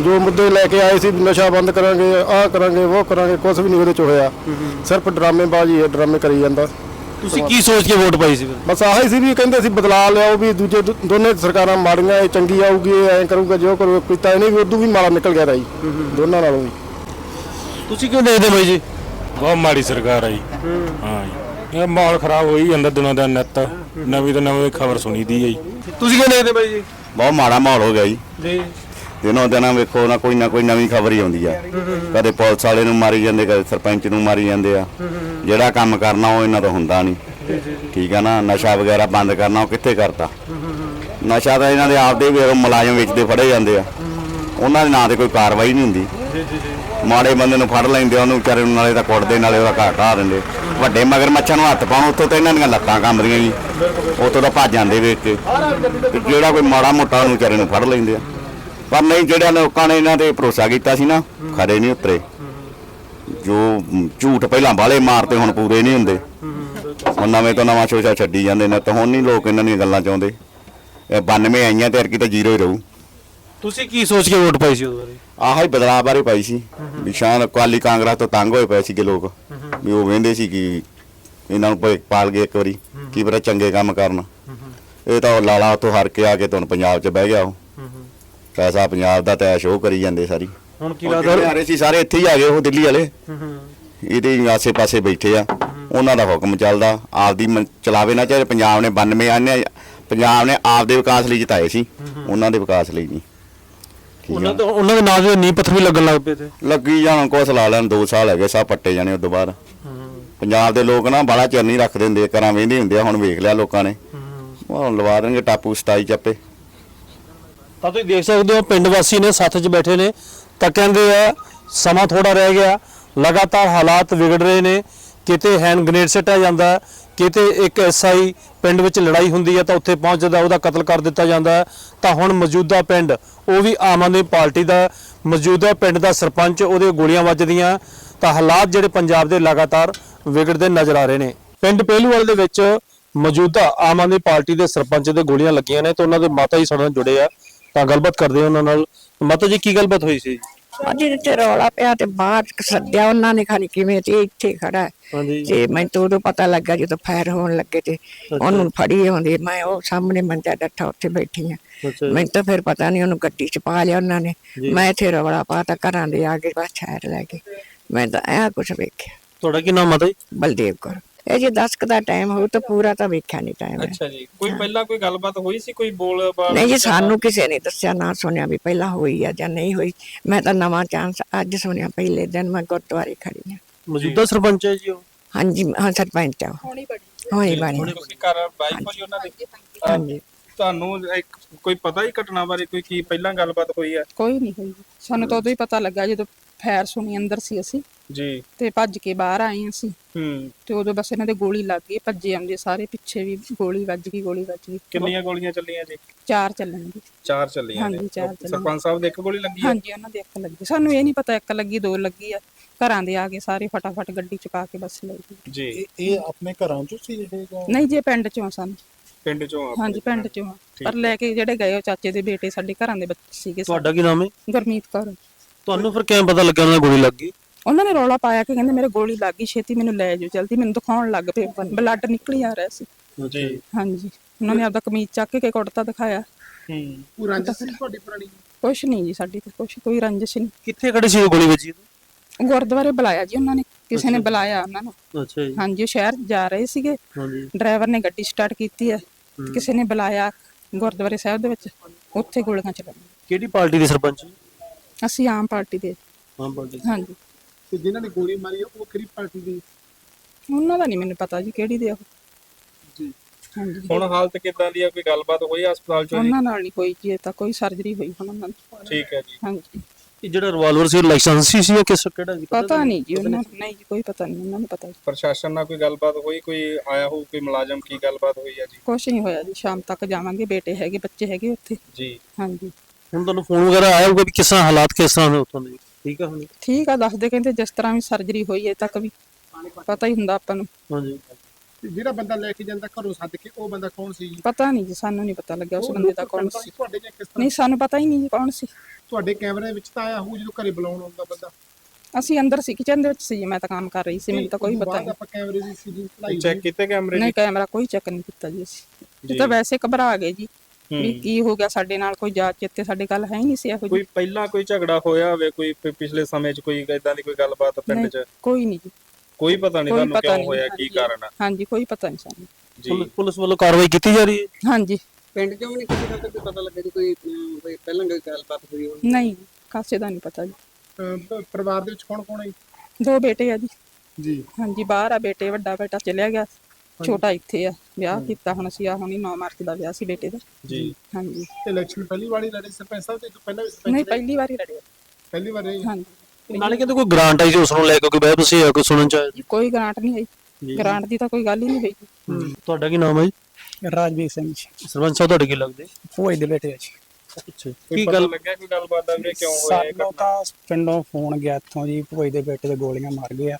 ਜੋ ਮੁੱਦੇ ਲੈ ਕੇ ਆਏ ਸੀ ਨਸ਼ਾ ਬੰਦ ਕਰਾਂਗੇ ਆਹ ਕਰਾਂਗੇ ਉਹ ਕਰਾਂਗੇ ਕੁਝ ਵੀ ਨਹੀਂ ਉਹਦੇ ਚ ਹੋਇਆ। ਸਿਰਫ ਡਰਾਮੇਬਾਜ਼ੀ ਹੈ ਡਰਾਮੇ ਕਰੀ ਜਾਂਦਾ। ਤੁਸੀਂ ਕੀ ਸੋਚ ਕੇ ਵੋਟ ਪਾਈ ਸੀ ਫਿਰ? ਬਸ ਆਹੀ ਸੀ ਵੀ ਕਹਿੰਦੇ ਸੀ ਬਦਲਾ ਲਿਆਓ ਵੀ ਦੂਜੇ ਦੋ- ਦੋਨੇ ਸਰਕਾਰਾਂ ਮਾੜੀਆਂ ਇਹ ਚੰਗੀ ਆਊਗੀ ਇਹ ਐਂ ਕਰੂਗਾ ਜੋ ਕਰੂਗਾ ਕੀਤਾ ਇਹਨੇ ਵੀ ਉਦੋਂ ਵੀ ਮਾੜਾ ਨਿਕਲ ਗਿਆ ਰਹੀ ਦੋਨਾਂ ਨਾਲੋਂ ਵੀ। ਤੁਸੀਂ ਕਿਵੇਂ ਦੇਖਦੇ ਹੋ ਬਾਈ ਜੀ? ਬਹੁਤ ਮਾੜੀ ਸਰਕਾਰ ਆ ਜੀ। ਹਾਂ ਜੀ। ਇਹ ਮਾਹੌਲ ਖਰਾਬ ਹੋਈ ਜਾਂਦਾ ਦਿਨੋਂ ਦਿਨ ਨਿੱਤ। ਨਵੀਂ ਤੋਂ ਨਵੀਂ ਖਬਰ ਸੁਣੀਦੀ ਹੈ ਜੀ। ਤੁਸੀਂ ਕਿਵੇਂ ਦੇਖਦੇ ਹੋ ਬਾਈ ਜੀ? ਬਹੁਤ ਮਾੜਾ ਮਾਹੌਲ ਹੋ ਗਿਆ ਜੀ। ਜੀ। ਦਿਨੋਂ ਦਿਨਾਂ ਵੇਖੋ ਨਾ ਕੋਈ ਨਾ ਕੋਈ ਨਵੀਂ ਖਬਰ ਹੀ ਆਉਂਦੀ ਆ। ਕਦੇ ਪੁਲਿਸ ਵਾਲੇ ਨੂੰ ਮਾਰੀ ਜਾਂਦੇ ਕਦੇ ਸਰਪੰਚ ਨੂੰ ਮਾਰੀ ਜਾਂਦੇ ਆ। ਜਿਹੜਾ ਕੰਮ ਕਰਨਾ ਉਹ ਇਹਨਾਂ ਤੋਂ ਹੁੰਦਾ ਨਹੀਂ। ਠੀਕ ਆ ਨਾ? ਨਸ਼ਾ ਵਗੈਰਾ ਬੰਦ ਕਰਨਾ ਉਹ ਕਿੱਥੇ ਕਰਤਾ? ਨਸ਼ਾ ਤਾਂ ਇਹਨਾਂ ਦੇ ਆਪਦੇ ਵੀ ਮੁਲਾਜ਼ਮ ਵੇਚਦੇ ਫੜੇ ਜਾਂਦੇ ਆ। ਉਹਨਾਂ ਦੇ ਨਾਂ ਤੇ ਕੋਈ ਕਾਰਵਾਈ ਨਹੀਂ ਹੁੰਦੀ। ਮਾੜੇ ਬੰਦੇ ਨੂੰ ਫੜ ਲੈਂਦੇ ਆ, ਉਹਨੂੰ ਵਿਚਾਰੇ ਨੂੰ ਨਾਲੇ ਤਾਂ ਕੁੱਟਦੇ ਨਾਲੇ ਉਹਦਾ ਘਰ ਢਾਹ ਦਿੰਦੇ। ਵੱਡੇ ਮਗਰ ਮੱਛਾਂ ਨੂੰ ਹੱਥ ਪਾਉਣ ਉੱਥੋਂ ਤਾਂ ਇਹਨਾਂ ਦੀਆਂ ਲੱਤਾਂ ਕੰਬਦੀਆਂ ਜੀ। ਉੱਥੋਂ ਤਾਂ ਭੱਜ ਜਾਂਦੇ ਵੇਖ ਕੇ। ਜਿਹੜਾ ਕੋਈ ਮਾੜਾ ਮੋਟਾ ਉਹਨੂੰ ਵਿਚਾਰੇ ਨੂੰ ਫੜ ਲੈਂਦੇ ਆ। ਪਰ ਨਹੀਂ ਜਿਹੜਾ ਲੋਕਾਂ ਨੇ ਇਹਨਾਂ ਤੇ ਭਰੋਸਾ ਕੀਤਾ ਸੀ ਨਾ ਖਰੇ ਨਹੀਂ ਉਤਰੇ। ਜੋ ਝੂਠ ਪਹਿਲਾਂ ਬਾਲੇ ਮਾਰਤੇ ਹੁਣ ਪੂਰੇ ਨਹੀਂ ਹੁੰਦੇ। ਹੁਣ ਨਵੇਂ ਤੋਂ ਨਵਾਂ ਸ਼ੋਸ਼ਾ ਛੱਡੀ ਜਾਂਦੇ ਨੇ ਤਾਂ ਹੁਣ ਨਹੀਂ ਲੋਕ ਇਹਨਾਂ ਦੀਆਂ ਗੱਲਾਂ ਚਾਹੁੰਦੇ। ਇਹ 92 ਆਈਆਂ ਤੇ ਅਰਕੀ ਤਾਂ ਜ਼ੀਰੋ ਹੀ ਰਹੂ। ਤੁਸੀਂ ਕੀ ਸੋਚ ਕੇ ਵੋਟ ਪਾਈ ਸੀ ਬਾਰੇ? ਆਹ ਹੀ ਬਦਲਾਅ ਬਾਰੇ ਪਾਈ ਸੀ। ਸ਼ਾਇਦ ਅਕਾਲੀ ਕਾਂਗਰਸ ਤੋਂ ਤੰਗ ਹੋਏ ਪਏ ਸੀਗੇ ਲੋਕ। ਵੀ ਉਹ ਵੇਂਦੇ ਸੀ ਕਿ ਇਹਨਾਂ ਨੂੰ ਭਾਈ ਪਾਲ ਗਏ ਇੱਕ ਵਾਰੀ ਕੀ ਪਤਾ ਚੰਗੇ ਕੰਮ ਕਰਨ। ਇਹ ਤਾਂ ਲਾਲਾ ਉੱਥੋਂ ਹਰ ਕੇ ਆ ਕੇ ਤੁਹਾਨੂੰ ਪੰਜਾਬ 'ਚ ਬਹਿ ਗਿਆ ਉਹ। ਪੈਸਾ ਪੰਜਾਬ ਦਾ ਤਾਂ ਸ਼ੋਅ ਕਰੀ ਜਾਂਦੇ ਸਾਰੀ। ਹੁਣ ਕੀ ਉਹ ਲੱਗਦਾ? ਜਿਹੜੇ ਆ ਰਹੇ ਸੀ ਸਾਰੇ ਇੱਥੇ ਹੀ ਆ ਗਏ ਉਹ ਦਿੱਲੀ ਵਾਲੇ। ਇਹਦੇ ਹੀ ਆਸੇ-ਪਾਸੇ ਬੈਠੇ ਆ। ਉਹਨਾਂ ਦਾ ਹੁਕਮ ਚੱਲਦਾ। ਆਪਦੀ ਮ- ਚਲਾਵੇ ਨਾ ਚਾਹੇ ਪੰਜਾਬ ਨੇ 92 ਆਨੇ ਪੰਜਾਬ ਨੇ ਆਪਦੇ ਵਿਕਾਸ ਲਈ ਜਿਤਾਏ ਸੀ। ਉਹਨਾਂ ਦੇ ਵਿਕਾਸ ਲਈ ਨਹੀਂ। ਠੀਕ ਉਹਨਾਂ ਤੋਂ ਉਹਨਾਂ ਦੇ ਨਾਂ ਦੇ ਨੀਂਹ ਪੱਥਰ ਵੀ ਲੱਗਣ ਲੱਗ ਪਏ ਤੇ ਲੱਗੀ ਜਾਣ ਕੁਛ ਲਾ ਲੈਣ 2 ਸਾਲ ਹੈਗੇ ਸਭ ਪੱਟੇ ਜਾਣੇ ਉਸ ਤੋਂ ਬਾਅਦ। ਪੰਜਾਬ ਦੇ ਲੋਕ ਨਾ ਬੜਾ ਚਿਰ ਨਹੀਂ ਰੱਖਦੇ ਹੁੰਦੇ ਕਰਾਂ ਵੇਂਦੇ ਹੁੰਦੇ ਆ ਹੁਣ ਵੇਖ ਲਿਆ ਲੋਕਾਂ ਨੇ। ਹੁਣ ਲਵਾ ਦੇਣਗੇ ਟਾਪੂ 27 ਚੱਪੇ। ਤਾਂ ਤੁਸੀਂ ਦੇਖ ਸਕਦੇ ਹੋ ਪਿੰਡ ਵਾਸੀ ਨੇ ਸੱਥ 'ਚ ਬੈਠੇ ਨੇ। ਤਾਂ ਕਹਿੰਦੇ ਆ, ਸਮਾਂ ਥੋੜਾ ਰਹਿ ਗਿਆ। ਲਗਾਤਾਰ ਹਾਲਾਤ ਵਿਗੜ ਰਹੇ ਨੇ। ਕਿਤੇ ਹੈਂਡ ਗ੍ਰੇਨੇਡ ਸੱਟਿਆ ਜਾਂਦਾ ਕਿਤੇ ਇੱਕ ਐਸਆਈ ਪਿੰਡ ਵਿੱਚ ਲੜਾਈ ਹੁੰਦੀ ਹੈ ਤਾਂ ਉੱਥੇ ਪਹੁੰਚ ਜਾਂਦਾ, ਉਹਦਾ ਕਤਲ ਕਰ ਦਿੱਤਾ ਜਾਂਦਾ ਤਾਂ ਹੁਣ ਮੌਜੂਦਾ ਪਿੰਡ, ਉਹ ਵੀ ਆਮ ਆਦਮੀ ਪਾਰਟੀ ਦਾ ਮੌਜੂਦਾ ਪਿੰਡ ਦਾ ਸਰਪੰਚ ਉਹਦੇ ਗੋਲੀਆਂ ਵੱਜਦੀਆਂ ਤਾਂ ਹਾਲਾਤ ਜਿਹੜੇ ਪੰਜਾਬ ਦੇ ਲਗਾਤਾਰ ਵਿਗੜਦੇ ਨਜ਼ਰ ਆ ਰਹੇ ਨੇ। ਪਿੰਡ ਪਹਿਲੂਵਾਲ ਦੇ ਵਿੱਚ ਮੌਜੂਦਾ ਆਮ ਆਦਮੀ ਪਾਰਟੀ ਦੇ ਸਰਪੰਚ ਦੇ ਗੋਲੀਆਂ ਲੱਗੀਆਂ ਨੇ ਤਾਂ ਉਹਨਾਂ ਦੇ ਮਾਤਾ ਜੀ ਸਾਡੇ ਨਾਲ ਜੁੜੇ ਆ। ਤਾਂ ਗੱਲਬਾਤ ਕਰਦੇ ਹਾਂ ਉਹਨਾਂ ਨਾਲ। ਮਾਤਾ ਜੀ ਕੀ ਗੱਲਬਾਤ ਹੋਈ ਸੀ? ਅੱਜ ਤੇ ਰੌਲਾ ਪਿਆ ਤੇ ਚ ਸੱਦਿਆ ਉਹਨਾਂ ਨੇ ਖਾਣੀ ਕਿਵੇਂ ਤੇ ਇੱਥੇ ਖੜਾ ਹੈ। ਹਾਂਜੀ। ਤੇ ਮੈਨੂੰ ਤਾਂ ਉਦੋਂ ਪਤਾ ਲੱਗਾ ਜਦੋਂ ਫਾਇਰ ਹੋਣ ਲੱਗੇ ਤੇ ਉਹਨੂੰ ਫੜੀ ਆਉਂਦੀ ਮੈਂ ਉਹ ਸਾਹਮਣੇ ਮੰਜਾ ਡੱਠਾ ਉੱਥੇ ਬੈਠੀ ਆ ਅੱਛਾ ਮੈਨੂੰ ਤਾਂ ਫਿਰ ਪਤਾ ਨਹੀਂ ਉਹਨੂੰ ਗੱਡੀ ਚ ਪਾ ਲਿਆ ਉਹਨਾਂ ਨੇ। ਮੈਂ ਇੱਥੇ ਰੌਲਾ ਪਾਤਾ ਘਰਾਂ ਦੇ ਆ ਕੇ ਬਸ ਲੈ ਕੇ ਮੈਂ ਤਾਂ ਐ ਕੁਛ ਵੇਖਿਆ। ਤੁਹਾਡਾ ਕੀ ਨਾਮ ਮਾਤਾ ਜੀ? ਬਲਦੇਵ ਕੌਰ। ਇਹ ਜੇ 10 ਕ ਦਾ ਟਾਈਮ ਹੋਊ ਤਾਂ ਪੂਰਾ ਤਾਂ ਵੇਖਿਆ ਨਹੀਂ ਟਾਈਮ ਅੱਛਾ ਜੀ ਕੋਈ ਪਹਿਲਾਂ ਕੋਈ ਗੱਲਬਾਤ ਹੋਈ ਸੀ ਕੋਈ ਬੋਲ ਬਾਲ ਨਹੀਂ ਜੀ ਸਾਨੂੰ ਕਿਸੇ ਨੇ ਦੱਸਿਆ ਨਾ ਸੁਣਿਆ ਵੀ ਪਹਿਲਾਂ ਹੋਈ ਆ ਜਾਂ ਨਹੀਂ ਹੋਈ। ਮੈਂ ਤਾਂ ਨਵਾਂ ਚਾਂਸ ਅੱਜ ਸੁਣਿਆ ਪਹਿਲੇ ਦਿਨ ਮੈਂ ਗੁਰਦੁਆਰੇ ਖੜੀ ਆ। ਮੌਜੂਦਾ ਸਰਪੰਚ ਹੈ ਜੀ ਉਹ? ਹਾਂਜੀ ਹਾਂ ਸਰਪੰਚ ਆ ਉਹ। ਹੋਣੀ ਬੜੀ ਹੋਣੀ ਬਣੀ। ਤੁਸੀਂ ਘਰ ਵਾਈਫ ਜੀ ਉਹਨਾਂ ਦੇ ਹਾਂਜੀ ਤੁਹਾਨੂੰ ਇੱਕ ਕੋਈ ਪਤਾ ਹੀ ਘਟਨਾ ਬਾਰੇ ਕੋਈ ਕੀ ਪਹਿਲਾਂ ਗੱਲਬਾਤ ਹੋਈ ਹੈ ਕੋਈ ਨਹੀਂ ਹੋਈ। ਸਾਨੂੰ ਤਾਂ ਉਦੋਂ ਹੀ ਪਤਾ ਲੱਗਾ ਜਦੋਂ ਫੈਰ ਸੁਣੀ ਅੰਦਰ ਸੀ ਅਸੀਂ। ਜੀ। ਤੇ ਭੱਜ ਕੇ ਬਾਹਰ ਆਏ ਅਸੀਂ। ਹੂੰ। ਤੇ ਉਦੋਂ ਬਸ ਇਹਨਾਂ ਦੇ ਗੋਲੀ ਲੱਗ ਗਈ ਭੱਜੇ ਆਉਂਦੇ ਸਾਰੇ ਪਿੱਛੇ ਵੀ ਗੋਲੀ ਵੱਜ ਗਈ ਗੋਲੀ ਵੱਜ ਗਈ। ਕਿੰਨੀਆਂ ਗੋਲੀਆਂ ਚੱਲੀਆਂ ਜੀ? ਚਾਰ ਚੱਲਣਗੇ ਚਾਰ ਚੱਲੀਆਂ ਹਾਂਜੀ, ਨੇ। ਚਾਰ ਚੱਲੀਆਂ। ਸਰਪੰਚ ਸਾਹਿਬ ਦੇ ਇੱਕ ਗੋਲੀ ਲੱਗੀ ਹੈ ਹਾਂਜੀ ਉਹਨਾਂ ਦੇ ਇੱਕ ਲੱਗੀ। ਸਾਨੂੰ ਇਹ ਨਹੀਂ ਪਤਾ ਇੱਕ ਲੱਗੀ ਦੋ ਲੱਗੀ ਆ। ਘਰਾਂ ਦੇ ਆ ਕੇ ਸਾਰੇ ਫਟਾਫਟ ਗੱਡੀ ਚੁਕਾ ਕੇ ਬੱਸ ਲੈ ਗਏ। ਜੀ। ਇਹ ਆਪਣੇ ਘਰਾਂ ਚੋਂ ਸੀ ਇਹ ਨਹੀਂ ਜੇ ਪਿੰਡ ਚੋਂ ਆ ਸਾਨੂੰ। ਪਿੰਡ ਚੋਂ ਆਪ ਹਾਂਜੀ ਪਿੰਡ ਚੋਂ ਆ। ਪਰ ਲੈ ਕੇ ਜਿਹੜੇ ਗਏ ਉਹ ਚਾਚੇ ਦੇ ਬੇਟੇ ਸਾਡੇ ਘਰਾਂ ਦੇ ਬੱਚੇ ਸੀਗੇ ਸਾਡੇ। ਤੁਹਾਡਾ ਕੀ ਨਾਮ ਹੈ? ਗੁਰਮੀਤ ਕੌਰ। ਤੁਹਾਨੂੰ ਫਿਰ ਕਿਵੇਂ ਪਤਾ ਲੱਗਿਆ ਉਹਨਾਂ ਨੂੰ ਗੋਲੀ ਲੱਗ ਗਈ? ਉਹਨਾਂ ਨੇ ਰੌਲਾ ਪਾਇਆ ਕਿ ਕਹਿੰਦੇ ਮੇਰੇ ਗੋਲੀ ਲੱਗ ਗਈ ਛੇਤੀ ਮੈਨੂੰ ਲੈ ਜਾਓ ਜਲਦੀ ਮੈਨੂੰ ਦਿਖਾਉਣ ਲੱਗ ਪਏ ਬਲੱਡ ਨਿਕਲੀ ਆ ਰਿਹਾ ਸੀ। ਜੀ। ਹਾਂਜੀ। ਉਹਨਾਂ ਨੇ ਆਪਦਾ ਕਮੀਜ਼ ਚੱਕ ਕੇ ਕੁੜਤਾ ਦਿਖਾਇਆ। ਹੂੰ। ਉਹ ਰੰਜਿਸ਼ ਸੀ ਤੁਹਾਡੀ ਪੁਰਾਣੀ? ਕੁਛ ਨਹੀਂ ਜੀ ਸਾਡੀ ਤੇ ਕੁਛ ਕੋਈ ਰੰਜਿਸ਼ ਨਹੀਂ। ਕਿੱਥੇ ਖੜੀ ਸੀ ਉਹ ਗੋਲੀ ਵੱਜੀ ਗੁਰਦੁਆਰੇ ਬੁਲਾਇਆ ਜੀ ਉਹਨਾਂ ਨੇ ਕਿਸੇ ਨੇ ਬੁਲਾਇਆ ਉਹਨਾਂ ਨੂੰ। ਅੱਛਾ ਜੀ। ਹਾਂਜੀ ਉਹ ਸ਼ਹਿਰ ਜਾ ਰਹੇ ਸੀਗੇ। ਹਾਂਜੀ। ਡਰਾਈਵਰ ਨੇ ਗੱਡੀ ਸਟਾਰਟ ਕੀਤੀ ਹੈ। ਕਿਸੇ ਨੇ ਬੁਲਾਇਆ ਗੁਰਦੁਆਰੇ ਸਾਹਿਬ ਦੇ ਵਿੱਚ ਉੱਥੇ ਗੋਲੀਆਂ ਚਲਾਈਆਂ ਕਿਹੜੀ ਪਾਰਟੀ ਦੇ ਸਰਪੰਚ ਅਸੀਂ ਆਮ ਪਾਰਟੀ ਦੇ। ਆਮ ਪਾਰਟੀ ਹਾਂਜੀ। ਤੇ ਜਿਨ੍ਹਾਂ ਨੇ ਗੋਲੀ ਮਾਰੀ ਆ, ਉਹ ਕਿਹੜੀ ਪਾਰਟੀ ਦੀ। ਉਹਨਾਂ ਦਾ ਨਹੀਂ ਮੈਨੂੰ ਪਤਾ ਜੀ ਕਿਹੜੀ ਦੇ ਉਹ? ਜੀ। ਹਾਂਜੀ ਹੁਣ ਹਾਲਤ ਕਿਦਾਂ ਦੀ ਹੈ ਕੋਈ ਗੱਲਬਾਤ ਹੋਈ ਹਸਪਤਾਲ ਚੋਂ ਜੀ? ਉਹਨਾਂ ਨਾਲ ਨਹੀਂ ਕੋਈ ਜੀ ਇਹ ਤਾਂ ਕੋਈ ਸਰਜਰੀ ਹੋਈ ਹੁਣ ਉਹਨਾਂ ਦੀ। ਠੀਕ ਹੈ ਜੀ। ਹਾਂਜੀ। ਇਹ ਜਿਹੜਾ ਰਿਵਾਲਵਰ ਸੀ ਲਾਇਸੈਂਸੀ ਸੀ ਜਾਂ ਕਿਸ ਕਿਹੜਾ ਸੀ ਪਤਾ ਨਹੀਂ। ਜੀ ਉਹਨਾਂ ਨੂੰ ਨਹੀਂ ਜੀ ਕੋਈ ਪਤਾ ਨਹੀਂ ਉਹਨਾਂ ਨੂੰ ਪਤਾ ਜੀ। ਪ੍ਰਸ਼ਾਸਨ ਨਾਲ ਕੋਈ ਗੱਲਬਾਤ ਹੋਈ? ਕੋਈ ਆਇਆ ਹੋ ਕੋਈ ਮੁਲਾਜ਼ਮ ਕੀ ਗੱਲਬਾਤ ਹੋਈ ਹੈ ਜੀ? ਕੁਛ ਨਹੀਂ ਹੋਇਆ ਜੀ ਸ਼ਾਮ ਤੱਕ ਜਾਵਾਂਗੇ ਬੇਟੇ ਹੈਗੇ ਬੱਚੇ ਹੈਗੇ ਉੱਥੇ। ਜੀ। ਹਾਂਜੀ। ਹੁਣ ਤੁਹਾਨੂੰ ਫੋਨ ਵਗੈਰਾ ਆਇਆ ਹੋਊਗਾ ਵੀ ਕਿਸ ਤਰ੍ਹਾਂ ਹਾਲਾਤ ਕਿਸ ਤਰ੍ਹਾਂ ਨੇ ਉੱਥੋਂ ਦੇ? ਠੀਕ ਆ ਹੁਣ? ਠੀਕ ਆ ਦੱਸਦੇ ਕਹਿੰਦੇ ਜਿਸ ਤਰ੍ਹਾਂ ਵੀ ਸਰਜਰੀ ਹੋਈ ਹੈ ਤੱਕ ਵੀ। ਪਤਾ ਹੀ ਹੁੰਦਾ ਆਪਾਂ ਨੂੰ। ਹਾਂਜੀ। ਤੇ ਜਿਹੜਾ ਬੰਦਾ ਲੈ ਕੇ ਜਾਂਦਾ ਘਰੋਂ ਸੱਦ ਕੇ ਉਹ ਬੰਦਾ ਕੌਣ ਸੀ ਜੀ? ਪਤਾ ਨਹੀਂ ਜੀ ਸਾਨੂੰ ਨਹੀਂ ਪਤਾ ਲੱਗਿਆ ਉਸ ਬੰਦੇ ਦਾ ਕੌਣ ਸੀ। ਤੁਹਾਡੇ ਜਾਂ ਕਿਸ ਤਰ੍ਹਾਂ ਨਹੀਂ ਸਾਨੂੰ ਪਤਾ ਹੀ ਨਹੀਂ ਜੀ ਕੌਣ ਸੀ। ਤੁਹਾਡੇ ਕੈਮਰੇ ਵਿੱਚ ਤਾਂ ਆਇਆ ਹੋਊ ਜਦੋਂ ਘਰੇ ਬੁਲਾਉਣ ਆਉਂਦਾ ਬੰਦਾ। ਅਸੀਂ ਅੰਦਰ ਸੀ ਕਿਚਨ ਦੇ ਵਿੱਚ ਸੀ ਜੀ, ਮੈਂ ਤਾਂ ਕੰਮ ਕਰ ਰਹੀ ਸੀ ਮੈਨੂੰ ਤਾਂ ਕੋਈ ਪਤਾ ਨਹੀਂ। ਆਪਾਂ ਕੈਮਰੇ ਦੀ ਸੀਡੀ ਚਲਾਈ ਚੈੱਕ ਕੀਤੇ ਕੈਮਰੇ ਨਹੀਂ ਜੀ? ਕੈਮਰਾ ਕੋਈ ਚੈੱਕ ਨਹੀਂ ਕੀਤਾ ਜੀ ਅਸੀਂ। ਇਹ ਤਾਂ ਵੈਸੇ ਘਬਰਾ ਗਏ ਜੀ। ਵੀ ਕੀ ਹੋ ਗਿਆ ਸਾਡੇ ਨਾਲ? ਕੋਈ ਜਾਂਚ ਚਿੱਤੇ ਸਾਡੇ ਗੱਲ ਹੈ ਹੀ ਨਹੀਂ ਸੀ ਇਹੋ ਕੋਈ ਪਹਿਲਾਂ ਕੋਈ ਝਗੜਾ ਹੋਇਆ ਹੋਵੇ ਕੋਈ ਪ- ਪਿਛਲੇ ਸਮੇਂ 'ਚ ਕੋਈ ਇਦਾਂ ਦੀ ਕੋਈ ਗੱਲਬਾਤ ਪਿੰਡ 'ਚ? ਕੋਈ ਨਹੀਂ ਜੀ। ਕੋਈ ਪਤਾ ਨਹੀਂ ਕੋਈ ਤੁਹਾਨੂੰ ਪਤਾ ਕਿਉਂ ਨਹੀਂ ਹੋਇਆ ਕੀ ਹਾਂਜੀ। ਕਾਰਨ ਆ? ਹਾਂਜੀ ਕੋਈ ਪਤਾ ਨਹੀਂ ਸਾਨੂੰ। ਜੀ। ਪੁਲਿਸ- ਪੁਲਿਸ ਵੱਲੋਂ ਕਾਰਵਾਈ ਕੀਤੀ ਜਾ ਰਹੀ ਹੈ? ਹਾਂਜੀ। ਪਿੰਡ ਚੋਂ ਵੀ ਨਹੀਂ ਕਿਸੇ ਗੱਲ ਤੇ ਪਤਾ ਲੱਗਿਆ ਜੀ ਕੋਈ ਅਮ, ਕੋਈ ਪਹਿਲਾਂ ਕੋਈ ਗੱਲਬਾਤ ਹੋਈ ਹੋਵੇ ਨਹੀਂ ਕਾਸੇ ਦਾ ਨਹੀਂ ਪਤਾ ਜੀ। ਅਹ ਪਰਿਵਾਰ ਦੇ ਵਿੱਚ ਕੌਣ ਕੌਣ ਹੈ ਦੋ ਬੇਟੇ ਆ ਜੀ। ਜੀ। ਹਾਂਜੀ ਬਾਹਰ ਆ ਬੇਟੇ ਵੱਡਾ ਬੇਟਾ ਚਲਿਆ ਗਿਆ। ਛੋਟਾ ਇੱਥੇ ਆ ਵਿਆਹ ਕੀਤਾ ਹੁਣ ਅਸੀਂ ਆ ਹੁਣੀ 9 ਮਾਰਚ ਦਾ ਵਿਆਹ ਸੀ ਬੇਟੇ ਦਾ। ਜੀ। ਹਾਂਜੀ। ਇਲੈਕਸ਼ਨ ਪਹਿਲੀ ਵਾਰੀ ਲੜੇ ਸਰਪੰਚ ਸਾਹਿਬ ਤੇ ਪਹਿਲਾਂ ਵੀ ਸਰਪੰਚ ਨਹੀਂ? ਪਹਿਲੀ ਵਾਰੀ ਲੜਿਆ ਪਹਿਲੀ ਵਾਰ ਰਹੇ? ਹਾਂਜੀ। ਨਾਲੇ ਕਹਿੰਦੇ ਕੋਈ ਗ੍ਰਾਂਟ ਆਈ ਸੀ ਉਸ ਨੂੰ ਲੈ ਕੇ ਕੋਈ ਬਹਿ ਤੁਸੀਂ ਕੋਈ ਸੁਣਨ ਚ ਆਇਆ ਜੀ ਕੋਈ ਗ੍ਰਾਂਟ ਨਹੀਂ ਹੋਈ ਗ੍ਰਾਂਟ ਦੀ ਤਾਂ ਕੋਈ ਗੱਲ ਹੀ ਨਹੀਂ ਹੋਈ। ਤੁਹਾਡਾ ਕੀ ਨਾਮ ਹੈ ਜੀ? ਰਾਜਵੀਰ ਸਿੰਘ ਜੀ। ਸਰਪੰਚ ਸਾਹਿਬ ਤੁਹਾਡੇ ਕੀ ਲੱਗਦੇ? ਭੋਜ ਦੇ ਬੇਟੇ ਆ ਜੀ। ਅੱਛਾ। ਕੀ ਗੱਲ? ਲੱਗਿਆ ਕੋਈ ਗੱਲਬਾਤ ਦਾ ਵੀ ਕਿਉਂ ਹੋਇਆ ਇਹ ਸਾਨੂੰ ਘਟਨਾ? ਤਾਂ ਪਿੰਡੋਂ ਫੋਨ ਗਿਆ ਇੱਥੋਂ ਜੀ ਭੋਜ ਦੇ ਬੇਟੇ ਦੇ ਗੋਲੀਆਂ ਮਾਰ ਗਏ ਆ।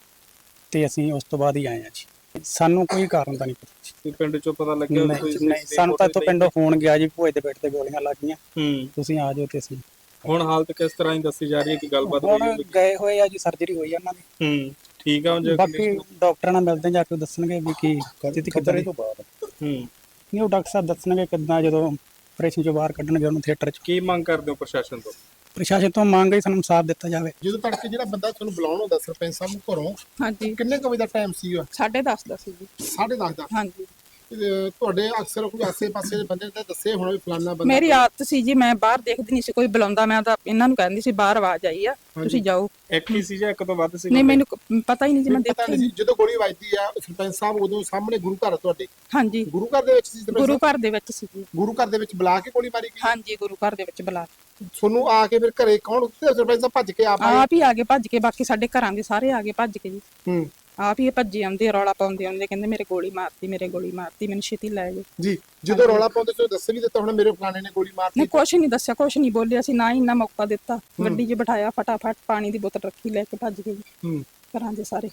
ਤੇ ਅਸੀਂ ਉਸ ਤੋਂ ਬਾਅਦ ਹੀ ਆਏ ਆ ਜੀ। ਸਾਨੂੰ ਕੋਈ ਕਾਰਨ ਤਾਂ ਨਹੀਂ ਪਤਾ। ਕੋਈ ਪਿੰਡ 'ਚੋਂ ਪਤਾ ਲੱਗਿਆ ਕੋਈ ਨਹੀਂ ਨਹੀਂ ਸਾਨੂੰ ਤਾਂ ਇੱਥੋਂ ਪਿੰਡੋਂ ਫੋਨ ਗਿਆ ਜੀ ਭੋਜ ਦੇ ਬੇਟੇ ਦੇ ਗੋਲੀਆਂ ਲੱਗ ਗਈਆਂ। ਹੂੰ। ਤੁਸੀਂ ਆ ਜਾਓ ਤੇ ਅਸੀਂ ਹੁਣ ਹਾਲਤ ਕਿਸ ਤਰ੍ਹਾਂ ਦੀ ਦੱਸੀ ਜਾ ਰਹੀ ਹੈ ਕਿ ਗੱਲਬਾਤ ਹੋਈ ਹੁਣ ਹੋਵੇ? ਗਏ ਹੋਏ ਆ ਜੀ ਸਰਜਰੀ ਹੋਈ ਆ ਉਹਨਾਂ ਦੀ। ਹੂੰ ਠੀਕ ਆ ਹੁਣ ਜੇ ਬਾਕੀ ਡਾਕਟਰਾਂ ਨਾਲ ਮਿਲਦੇ ਜਾ ਕੇ ਦੱਸਣਗੇ ਵੀ ਕੀ ਸਥਿਤੀ ਕਿੱਦਾਂ ਦੀ। ਹੂੰ। ਨਹੀਂ ਉਹ ਡਾਕਟਰ ਸਾਹਿਬ ਦੱਸਣਗੇ ਕਿੱਦਾਂ ਜਦੋਂ ਆਪਰੇਸ਼ਨ ਚੋਂ ਬਾਹਰ ਕੱਢਣਗੇ ਉਹਨੂੰ ਥੀਏਟਰ 'ਚ। ਕੀ ਮੰਗ ਕਰਦੇ ਹੋ ਪ੍ਰਸ਼ਾਸਨ ਤੋਂ? ਪ੍ਰਸ਼ਾਸਨ ਤੋਂ ਮੰਗ ਹੈ ਸਾਨੂੰ ਇਨਸਾਫ ਦਿੱਤਾ ਜਾਵੇ। ਜਦੋਂ ਤੜਕੇ ਜਿਹੜਾ ਬੰਦਾ ਤੁਹਾਨੂੰ ਬੁਲਾਉਣ ਆਉਂਦਾ ਸਰਪੰਚ ਸਾਹਿਬ ਨੂੰ ਘਰੋਂ ਹਾਂਜੀ। ਕਿੰਨੇ ਕੁ ਵਜੇ ਦਾ ਟਾਈਮ ਸੀਗਾ? 10:30 ਦਾ ਸੀ ਜੀ। 10:30 ਦਾ? ਹਾਂਜੀ। ਤੇ ਤੁਹਾਡੇ ਅਕਸਰ ਕੋਈ ਆਸੇ-ਪਾਸੇ ਦੇ ਬੰਦੇ ਨੇ ਦੱਸੇ ਹੋਣਾ ਵੀ ਫਲਾਨਾ ਬੰਦਾ ਮੇਰੀ ਆਦਤ ਸੀ ਜੀ ਮੈਂ ਬਾਹਰ ਦੇਖਦੀ ਨਹੀਂ ਸੀ ਕੋਈ ਬੁਲਾਉਂਦਾ ਮੈਂ ਤਾਂ ਇਹਨਾਂ ਨੂੰ ਕਹਿੰਦੀ ਸੀ ਬਾਹਰ ਆਵਾਜ਼ ਆਈ ਆ ਤੁਸੀਂ ਜਾਓ। ਇੱਕ ਹੀ ਸੀ ਜਾਂ ਇੱਕ ਤੋਂ ਵੱਧ ਸੀ ਨਹੀਂ ਮੈਨੂੰ ਕ- ਪਤਾ ਹੀ ਨਹੀਂ ਜੀ ਮੈਂ ਦੇਖਿਆ ਨਹੀਂ ਸੀ ਜਦੋਂ ਗੋਲੀ ਵੱਜਦੀ ਆ ਸਰਪੰਚ ਸਾਹਿਬ ਉਦੋਂ ਸਾਹਮਣੇ ਗੁਰੂ ਘਰ ਤੁਹਾਡੇ। ਹਾਂਜੀ। ਗੁਰੂ ਘਰ ਦੇ ਵਿੱਚ ਸੀ ਗੁਰੂ? ਘਰ ਦੇ ਵਿੱਚ ਸੀ ਗੁਰੂ ਘਰ ਦੇ ਵਿੱਚ ਬੁਲਾ ਕੇ ਗੋਲੀ ਮਾਰੀ ਗਈ? ਹਾਂਜੀ ਗੁਰੂ ਘਰ ਦੇ ਵਿੱਚ ਬੁਲਾ ਤੁਹਾਨੂੰ ਆ ਕੇ ਫਿਰ ਘਰੇ ਕੌਣ ਉੱਤੇ ਸਰਪੰਚ ਸਾਹਿਬ ਭੱਜ ਕੇ ਆਪ ਆਪ ਹੀ ਆ ਗਏ ਭੱਜ ਕੇ ਬਾਕੀ ਸਾਡੇ ਘਰਾਂ ਦੇ ਸਾਰੇ ਆ ਗਏ ਭੱਜ ਕੇ ਜੀ। ਹੂੰ। ਆਪ ਹੀ ਇਹ ਭੱਜੇ ਆਉਂਦੇ ਰੌਲਾ ਪਾਉਂਦੇ ਆਉਂਦੇ ਕਹਿੰਦੇ ਮੇਰੇ ਗੋਲੀ ਮਾਰਤੀ ਮੇਰੇ ਗੋਲੀ ਮਾਰਤੀ ਮੈਨੂੰ ਛੇਤੀ ਲੈ ਗਏ ਜੀ ਜਦੋਂ ਰੌਲਾ ਪਾਉਂਦੇ ਸੀ ਦੱਸ ਨਹੀਂ ਦਿੱਤਾ ਹੁਣ ਮੇਰੇ ਫਲਾਣੇ ਨੇ ਗੋਲੀ ਮਾਰਤੀ ਨੇ ਕੁਛ ਨਹੀਂ ਦੱਸਿਆ ਕੁਛ ਨਹੀਂ ਬੋਲਿਆ ਸੀ ਨਾ ਹੀ ਇੰਨਾ ਮੌਕਾ ਦਿੱਤਾ। ਗੱਡੀ 'ਚ ਬਿਠਾਇਆ ਫਟਾਫਟ ਪਾਣੀ ਦੀ ਬੋਤਲ ਰੱਖੀ ਲੈ ਕੇ ਭੱਜ ਗਏ ਜੀ। ਹੂੰ। ਘਰਾਂ ਦੇ ਸਾਰੇ।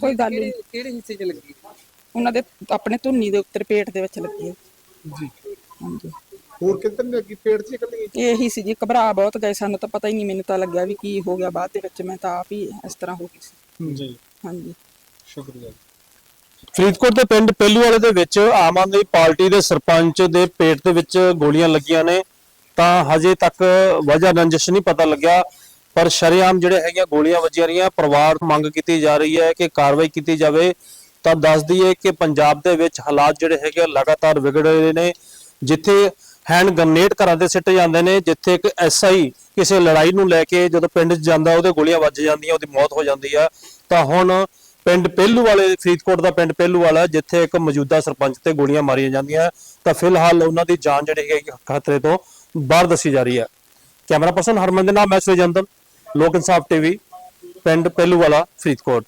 ਕੋਈ ਗੱਲ ਨਹੀਂ। ਕਿਹੜੇ ਹਿੱਸੇ 'ਚ ਲੱਗੀ? ਉਹਨਾਂ ਦੇ ਆਪਣੇ ਧੁੰਨੀ ਦੇ ਉੱਤੇ ਪੇਟ ਦੇ ਵਿੱਚ ਲੱਗੀ ਹੈ। ਜੀ। ਹਾਂਜੀ। ਹੋਰ ਕਿੱਧਰ ਨੇ ਅੱਗੇ ਪੇੜ 'ਚ ਇਕੱਲੀ? ਇਹੀ ਸੀ ਜੀ ਘਬਰਾ ਬਹੁਤ ਗਏ ਸਾਨੂੰ ਤਾਂ ਪਤਾ ਹੀ ਨਹੀਂ ਮੈਨੂੰ ਤਾਂ ਲੱਗਿਆ ਵੀ ਕੀ ਹੋ ਗਿਆ ਬਾਅਦ ਦੇ ਵਿੱਚ ਮੈਂ ਤਾਂ ਆਪ ਹੀ ਇਸ ਤਰ੍ਹਾਂ ਹੋ ਗਈ ਸੀ। ਜੀ। ਹਾਂਜੀ। ਸ਼ੁਕਰੀਆ। ਫਰੀਦਕੋਟ ਦੇ ਪਿੰਡ ਪਹਿਲੂਵਾਲੇ ਦੇ ਵਿੱਚ ਆਮ ਆਦਮੀ ਪਾਰਟੀ ਦੇ ਸਰਪੰਚ ਦੇ ਪੇਟ ਦੇ ਵਿੱਚ ਗੋਲੀਆਂ ਲੱਗੀਆਂ ਨੇ। ਤਾਂ ਹਜੇ ਤੱਕ ਵਜ੍ਹਾ ਰੰਜਿਸ਼ ਨਹੀਂ ਪਤਾ ਲੱਗਿਆ ਪਰ ਸ਼ਰੇਆਮ ਜਿਹੜੇ ਹੈਗੀਆਂ ਗੋਲੀਆਂ ਵੱਜੀਆਂ ਰਹੀਆਂ ਪਰਿਵਾਰ ਮੰਗ ਕੀਤੀ ਜਾ ਰਹੀ ਹੈ ਕਿ ਕਾਰਵਾਈ ਕੀਤੀ ਜਾਵੇ। ਤਾਂ ਦੱਸ ਦਈਏ ਕਿ ਪੰਜਾਬ ਦੇ ਵਿੱਚ ਹਾਲਾਤ ਜਿਹੜੇ ਹੈਗੇ ਲਗਾਤਾਰ ਵਿਗੜ ਰਹੇ ਨੇ। ਜਿੱਥੇ ਹੈਂਡ ਗ੍ਰਨੇਡ ਘਰਾਂ 'ਤੇ ਸਿੱਟ ਜਾਂਦੇ ਨੇ, ਜਿੱਥੇ ਇੱਕ ਐਸਆਈ ਕਿਸੇ ਲੜਾਈ ਨੂੰ ਲੈ ਕੇ ਜਦੋਂ ਪਿੰਡ 'ਚ ਜਾਂਦਾ, ਉਹਦੇ ਗੋਲੀਆਂ ਵੱਜ ਜਾਂਦੀਆਂ, ਉਹਦੀ ਮੌਤ ਹੋ ਜਾਂਦੀ ਆ। ਤਾਂ ਹੁਣ ਪਿੰਡ ਪਹਿਲੂ ਵਾਲੇ, ਫਰੀਦਕੋਟ ਦਾ ਪਿੰਡ ਪਹਿਲੂ ਵਾਲਾ, ਜਿੱਥੇ ਇੱਕ ਮੌਜੂਦਾ ਸਰਪੰਚ ਤੇ ਗੋਲੀਆਂ ਮਾਰੀਆਂ ਜਾਂਦੀਆਂ, ਤਾਂ ਫਿਲਹਾਲ ਉਹਨਾਂ ਦੀ ਜਾਨ ਜਿਹੜੀ ਹੈਗੀ ਖਤਰੇ ਤੋਂ ਬਾਹਰ ਦੱਸੀ ਜਾ ਰਹੀ ਹੈ ਕੈਮਰਾ ਪਰਸਨ ਹਰਮਨ ਦੇ ਨਾਲ, ਮੈਂ ਸੁਜੰਦਨ ਲੋਕ ਇਨਸਾਫ ਟੀਵੀ, ਪਿੰਡ ਪਹਿਲੂ ਵਾਲਾ, ਫਰੀਦਕੋਟ।